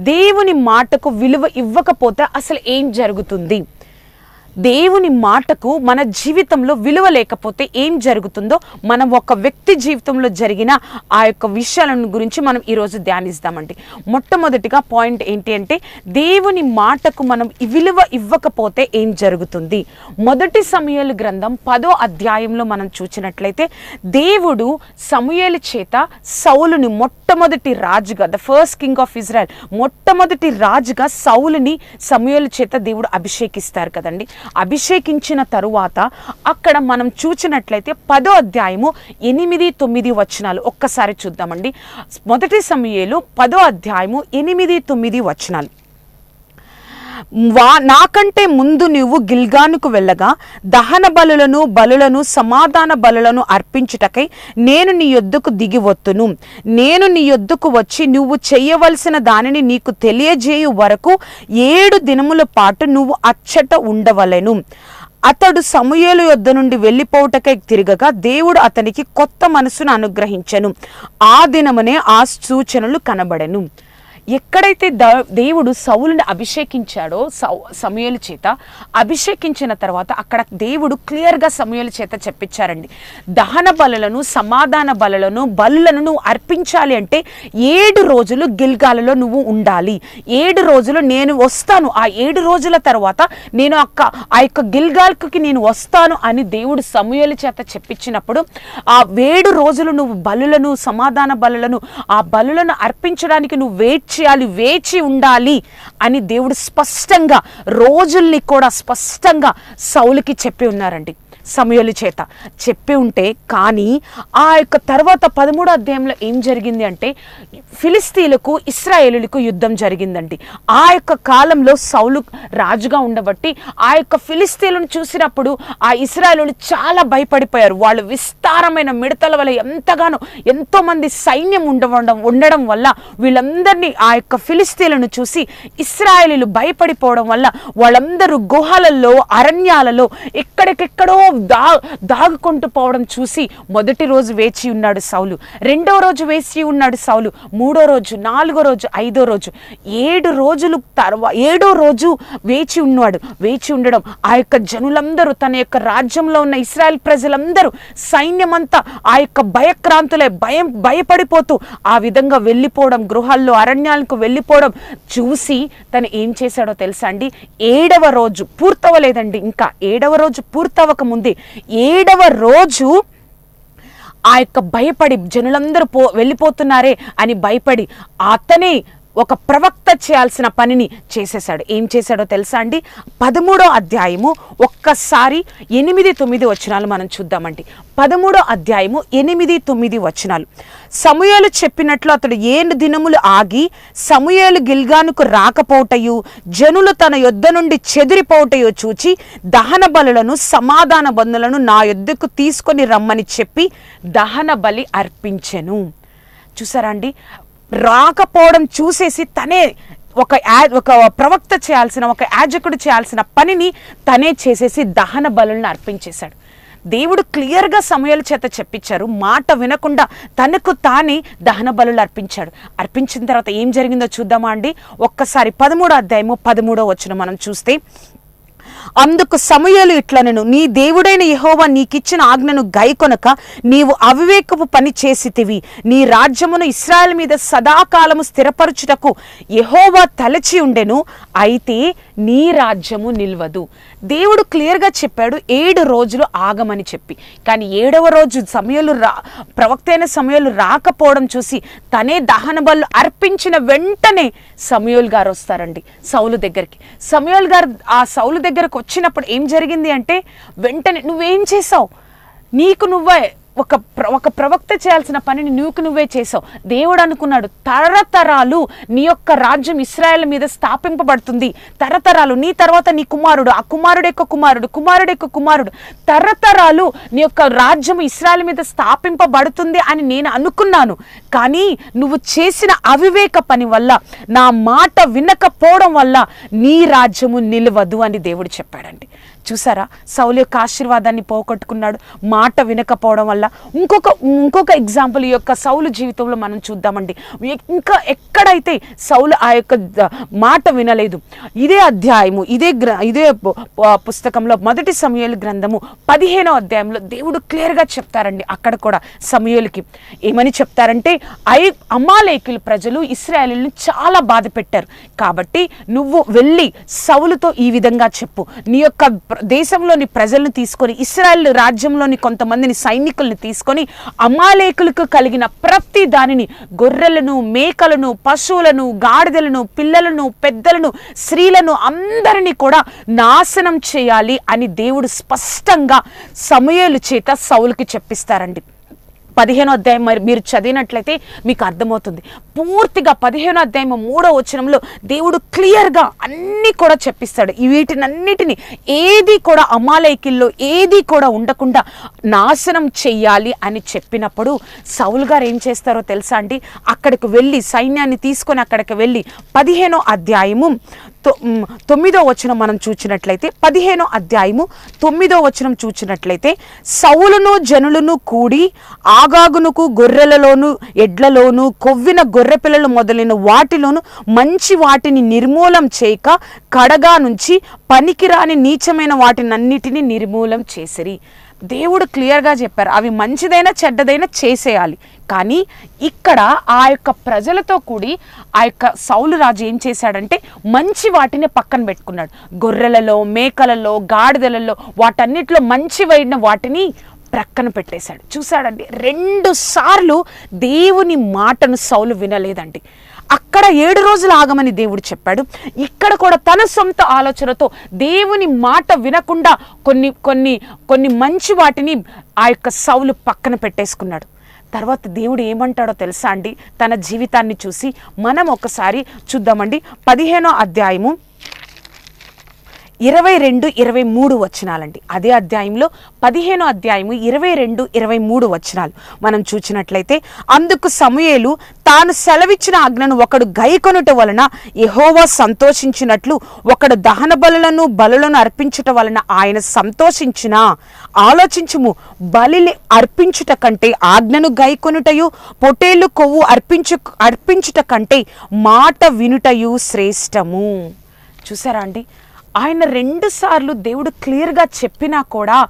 దేవుని మాటకు విలువ ఇవ్వకపోతే అసలు ఏం జరుగుతుంది? దేవుని మాటకు మన జీవితంలో విలువ లేకపోతే ఏం జరుగుతుందో మనం ఒక వ్యక్తి జీవితంలో జరిగిన ఆ యొక్క విషయాలను గురించి మనం ఈరోజు ధ్యానిస్తామండి. మొట్టమొదటిగా పాయింట్ ఏంటి అంటే దేవుని మాటకు మనం విలువ ఇవ్వకపోతే ఏం జరుగుతుంది? మొదటి సమయాలు గ్రంథం పదో అధ్యాయంలో మనం చూసినట్లయితే దేవుడు సమూయేలు చేత సౌలుని మొట్టమొదటి రాజుగా the first king of Israel మొట్టమొదటి రాజుగా సౌలుని సమయాల చేత దేవుడు అభిషేకిస్తారు కదండి. అభిషేకించిన తరువాత అక్కడ మనం చూసినట్లయితే పదో అధ్యాయము ఎనిమిది తొమ్మిది వచనాలు. ఒక్కసారి చూద్దామండి. మొదటి సమయంలో పదో అధ్యాయము ఎనిమిది తొమ్మిది వచనాలు. వా నాకంటే ముందు నువ్వు గిల్గానుకు వెళ్ళగా దహన బలులను బలులను సమాధాన బలులను అర్పించుటకై నేను నీ యొద్దకు దిగి వత్తును. నేను నీ యొద్దకు వచ్చి నువ్వు చేయవలసిన దానిని నీకు తెలియజేయు వరకు ఏడు దినముల పాటు నువ్వు అచ్చట ఉండవలెను. అతడు సమూయేలు యొద్ద నుండి వెళ్ళిపోవుటకై తిరగగా దేవుడు అతనికి కొత్త మనసును అనుగ్రహించెను. ఆ దినమునే ఆ సూచనలు కనబడెను. ఎక్కడైతే ద దేవుడు సౌలుని అభిషేకించాడో సౌ సమూయేలు చేత అభిషేకించిన తర్వాత అక్కడ దేవుడు క్లియర్గా సమయల చేత చెప్పించారండి. దహన బలులను సమాధాన బలులను బలులను నువ్వు అర్పించాలి అంటే ఏడు రోజులు గిల్గాలలో నువ్వు ఉండాలి. ఏడు రోజులు నేను వస్తాను. ఆ ఏడు రోజుల తర్వాత నేను అక్క ఆ యొక్క గిల్గాల్కి నేను వస్తాను అని దేవుడు సమూయేలు చేత చెప్పించినప్పుడు ఆ ఏడు రోజులు నువ్వు బలులను సమాధాన బలులను ఆ బలులను అర్పించడానికి నువ్వు వెయిట్ చేయాలి వేచి ఉండాలి అని దేవుడు స్పష్టంగా రోజుల్ని కూడా స్పష్టంగా సౌలుకి చెప్పి ఉన్నారండి. సమయలు చేత. చెప్పి ఉంటే కానీ ఆ యొక్క తర్వాత పదమూడో అధ్యాయంలో ఏం జరిగింది అంటే ఫిలిస్తీన్లకు ఇస్రాయేలులకు యుద్ధం జరిగిందండి. ఆ యొక్క కాలంలో సౌలు రాజుగా ఉండబట్టి ఆ యొక్క ఫిలిస్తీన్లను చూసినప్పుడు ఆ ఇస్రాయేలు చాలా భయపడిపోయారు. వాళ్ళు విస్తారమైన మిడతల వల్ల ఎంతగానో ఎంతోమంది సైన్యం ఉండడం ఉండడం వల్ల వీళ్ళందరినీ ఆ యొక్క ఫిలిస్తీన్లను చూసి ఇస్రాయేలీలు భయపడిపోవడం వల్ల వాళ్ళందరూ గుహలలో అరణ్యాలలో ఎక్కడికెక్కడో దా దాగుకుంటూ పోవడం చూసి మొదటి రోజు వేచి ఉన్నాడు సౌలు. రెండో రోజు వేచి ఉన్నాడు సౌలు. మూడో రోజు నాలుగో రోజు ఐదో రోజు. ఏడు రోజులు తర్వా ఏడో రోజు వేచి ఉన్నాడు. వేచి ఉండడం ఆ యొక్క జనులందరూ తన యొక్క రాజ్యంలో ఉన్న ఇస్రాయల్ ప్రజలందరూ సైన్యమంతా ఆ యొక్క భయక్రాంతులే భయం భయపడిపోతూ ఆ విధంగా వెళ్ళిపోవడం గృహాల్లో అరణ్యాలకు వెళ్ళిపోవడం చూసి తను ఏం చేశాడో తెలుసా అండి? ఏడవ రోజు పూర్తవలేదండి ఇంకా ఏడవ రోజు పూర్తవక ముందు ఏడవ రోజు ఆ యొక్క భయపడి జనులందరూ పో వెళ్ళిపోతున్నారే అని భయపడి అతని ఒక ప్రవక్త చేయాల్సిన పనిని చేసేసాడు ఏం చేశాడో తెలుసా అండి? పదమూడో అధ్యాయము ఒక్కసారి ఎనిమిది తొమ్మిది వచనాలు మనం చూద్దామండి. పదమూడో అధ్యాయము ఎనిమిది తొమ్మిది వచనాలు. సమూయేలు చెప్పినట్లు అతడు ఏడు దినములు ఆగి సమూయేలు గిల్గానుకు రాకపోవటయు జనులు తన యొద్ద నుండి చెదిరిపోవటయో చూచి దహన బలులను సమాధాన బంధులను నా యొద్దకు తీసుకొని రమ్మని చెప్పి దహన బలి అర్పించెను. చూసారా అండి? రాకపోవడం చూసేసి తనే ఒక యా ఒక ప్రవక్త చేయాల్సిన ఒక యాజకుడు చేయాల్సిన పనిని తనే చేసేసి దహన బలులను అర్పించేశాడు. దేవుడు క్లియర్గా సమయాల చేత చెప్పించారు. మాట వినకుండా తనకు తానే దహన బలులు అర్పించాడు. అర్పించిన తర్వాత ఏం జరిగిందో చూద్దామా అండి? ఒక్కసారి పదమూడో అధ్యాయము పదమూడో వచ్చిన మనం చూస్తే అందుకు సమయలు ఇట్లనను నీ దేవుడైన యహోవా నీకిచ్చిన ఆజ్ఞను గైకొనక నీవు అవివేకపు పని చేసితివి. నీ రాజ్యమును ఇస్రాయల్ మీద సదాకాలము స్థిరపరచుటకు యహోవా తలచి ఉండెను. అయితే నీ రాజ్యము నిల్వదు. దేవుడు క్లియర్గా చెప్పాడు ఏడు రోజులు ఆగమని చెప్పి. కానీ ఏడవ రోజు సమయాలు రా ప్రవక్త అయిన సమయాలు రాకపోవడం చూసి తనే దహన బలు అర్పించిన వెంటనే సమయోల్ గారు వస్తారండి సౌలు దగ్గరికి. సమయోల్ గారు ఆ సౌలు దగ్గరకు వచ్చినప్పుడు ఏం జరిగింది అంటే వెంటనే నువ్వేం చేసావు? నీకు నువ్వే ఒక ప్ర ఒక ప్రవక్త చేయాల్సిన పనిని నువ్వుకు నువ్వే చేసావు. దేవుడు అనుకున్నాడు తరతరాలు నీ యొక్క రాజ్యం ఇస్రాయల్ మీద స్థాపింపబడుతుంది. తరతరాలు నీ తర్వాత నీ కుమారుడు ఆ కుమారుడు యొక్క కుమారుడు కుమారుడు యొక్క కుమారుడు. తరతరాలు నీ యొక్క రాజ్యం ఇస్రాయల్ మీద స్థాపింపబడుతుంది అని నేను అనుకున్నాను. కానీ నువ్వు చేసిన అవివేక పని వల్ల నా మాట వినకపోవడం వల్ల నీ రాజ్యము నిలవదు అని దేవుడు చెప్పాడండి. చూసారా? సౌలు యొక్క ఆశీర్వాదాన్ని పోగొట్టుకున్నాడు. మాట వినకపోవడం వల్ల ఇంకొక ఇంకొక ఎగ్జాంపుల్ ఈ యొక్క సౌలు జీవితంలో మనం చూద్దామండి. ఇంకా ఎక్కడైతే సౌలు ఆ యొక్క మాట వినలేదు ఇదే అధ్యాయము ఇదే గ్ర ఇదే పుస్తకంలో మొదటి సమయాలు గ్రంథము పదిహేనో అధ్యాయంలో దేవుడు క్లియర్గా చెప్తారండి. అక్కడ కూడా సమయాలకి ఏమని చెప్తారంటే ఐ అమాలేకులు ప్రజలు ఇస్రాయేలీలను చాలా బాధ పెట్టారు కాబట్టి నువ్వు వెళ్ళి సౌలుతో ఈ విధంగా చెప్పు. నీ యొక్క దేశంలోని ప్రజలను తీసుకొని ఇస్రాయల్ రాజ్యంలోని కొంతమందిని సైనికుల్ని తీసుకొని అమాలేకులకు కలిగిన ప్రతి దానిని గొర్రెలను మేకలను పశువులను గాడిదలను పిల్లలను పెద్దలను స్త్రీలను అందరినీ కూడా నాశనం చేయాలి అని దేవుడు స్పష్టంగా సమయలు చేత సౌలుకి చెప్పిస్తారండి. పదిహేనో అధ్యాయం మరి మీరు చదివినట్లయితే మీకు అర్థమవుతుంది. పూర్తిగా పదిహేనో అధ్యాయం మూడో వచనంలో దేవుడు క్లియర్గా అన్నీ కూడా చెప్పిస్తాడు. వీటినన్నిటిని ఏది కూడా అమాలయకిల్లో ఏది కూడా ఉండకుండా నాశనం చెయ్యాలి అని చెప్పినప్పుడు సౌలు గారు ఏం చేస్తారో తెలుసా అండి? అక్కడికి వెళ్ళి సైన్యాన్ని తీసుకొని అక్కడికి వెళ్ళి పదిహేనో అధ్యాయము తొమ్మిదో వచనం మనం చూచినట్లయితే పదిహేనో అధ్యాయము తొమ్మిదో వచనం చూచినట్లయితే సౌలును జనులను కూడి ఆగాగునుకు గొర్రెలలోను ఎడ్లలోను కొవ్విన గొర్రె పిల్లలు మొదలైన వాటిలోను మంచి వాటిని నిర్మూలం చేయక కడగా నుంచి పనికిరాని నీచమైన వాటినన్నిటిని నిర్మూలం చేసిరి. దేవుడు క్లియర్గా చెప్పారు అవి మంచిదైనా చెడ్డదైనా చేసేయాలి. కానీ ఇక్కడ ఆ యొక్క ప్రజలతో కూడి ఆ యొక్క సౌలు రాజు ఏం చేశాడంటే మంచి వాటిని పక్కన పెట్టుకున్నాడు. గొర్రెలలో మేకలలో గాడిదలలో వాటన్నిటిలో మంచివైన వాటిని ప్రక్కన పెట్టేశాడు. చూశాడండి రెండు సార్లు దేవుని మాటను సౌలు వినలేదండి. అక్కడ ఏడు రోజులు ఆగమని దేవుడు చెప్పాడు. ఇక్కడ కూడా తన సొంత ఆలోచనతో దేవుని మాట వినకుండా కొన్ని కొన్ని కొన్ని మంచి వాటిని ఆ యొక్క సౌలు పక్కన పెట్టేసుకున్నాడు. తర్వాత దేవుడు ఏమంటాడో తెలుసా అండి? తన జీవితాన్ని చూసి మనం ఒకసారి చూద్దామండి. పదిహేనో అధ్యాయము ఇరవై రెండు ఇరవై మూడు వచనాలండి. అదే అధ్యాయంలో పదిహేను అధ్యాయము ఇరవై రెండు ఇరవై మూడు వచనాలు. మనం చూచినట్లయితే అందుకు సమయలు తాను సెలవిచ్చిన ఆజ్ఞను ఒకడు గైకొనుట వలన యహోవా సంతోషించినట్లు ఒకడు దహన బలులను బలులను అర్పించుట వలన ఆయన సంతోషించిన ఆలోచించుము బలి అర్పించుట కంటే ఆజ్ఞను గైకొనుటయు పొటేలు కొవ్వు అర్పించు అర్పించుట కంటే మాట వినుటయు శ్రేష్టము. చూసారా అండి? ఆయన రెండు సార్లు దేవుడు క్లియర్గా చెప్పినా కూడా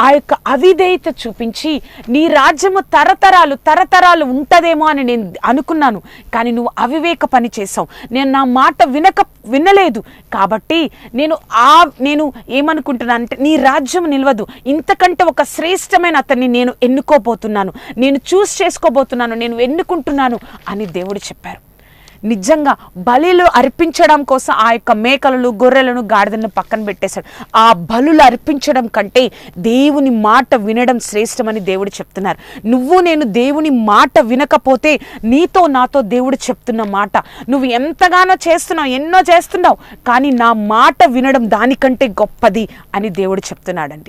ఆ యొక్క అవిధేయత చూపించి నీ రాజ్యము తరతరాలు తరతరాలు ఉంటదేమో అని నేను అనుకున్నాను కానీ నువ్వు అవివేక పని చేసావు నేను నా మాట వినక వినలేదు. కాబట్టి నేను ఆ నేను ఏమనుకుంటున్నాను అంటే నీ రాజ్యం నిలవదు. ఇంతకంటే ఒక శ్రేష్టమైన అతన్ని నేను ఎన్నుకోబోతున్నాను. నేను చూస్ చేసుకోబోతున్నాను. నేను ఎన్నుకుంటున్నాను అని దేవుడు చెప్పారు. నిజంగా బలిలు అర్పించడం కోసం ఆ యొక్క మేకలను గొర్రెలను గాడిదలను పక్కన పెట్టేశాడు. ఆ బలులు అర్పించడం కంటే దేవుని మాట వినడం శ్రేష్టమని దేవుడు చెప్తున్నారు. నువ్వు నేను దేవుని మాట వినకపోతే నీతో నాతో దేవుడు చెప్తున్న మాట. నువ్వు ఎంతగానో చేస్తున్నావు ఎన్నో చేస్తున్నావు కానీ నా మాట వినడం దానికంటే గొప్పది అని దేవుడు చెప్తున్నాడండి.